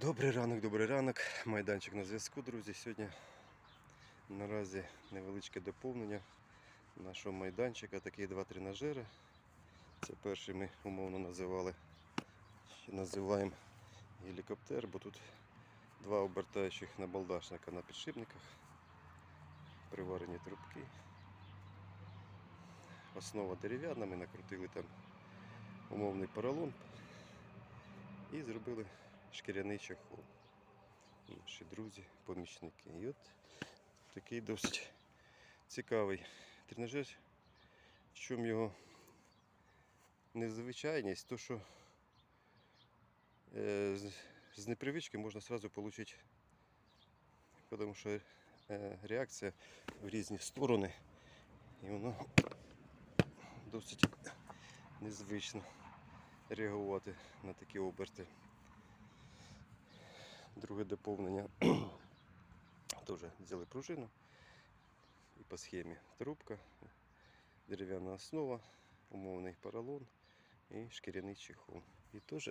Добрий ранок, добрий ранок. Майданчик на зв'язку, друзі. Сьогодні наразі невеличке доповнення нашого майданчика. Такі два тренажери. Це перший ми умовно називали, називаємо гелікоптер, бо тут два обертаючих набалдашника на підшипниках, приварені трубки. Основа дерев'яна, ми накрутили там умовний поролон і зробили шкіряний чехол. Наші друзі, помічники. І от такий досить цікавий тренажер. В чому його незвичайність, то що е, з, непривички можна одразу отримати, тому що е, реакція в різні сторони, і воно досить незвично реагувати на такі оберти. Друге доповнення теж взяли пружину і по схемі трубка, дерев'яна основа, умовний поролон і шкіряний чехол. І теж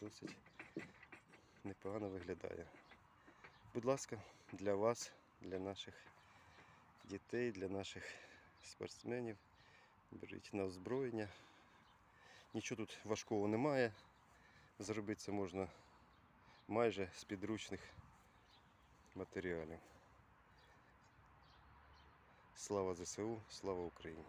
досить непогано виглядає. Будь ласка, для вас, для наших дітей, для наших спортсменів. Беріть на озброєння. Нічого тут важкого немає. Зробити це можна майже з підручних матеріалів. Слава ЗСУ, слава Україні!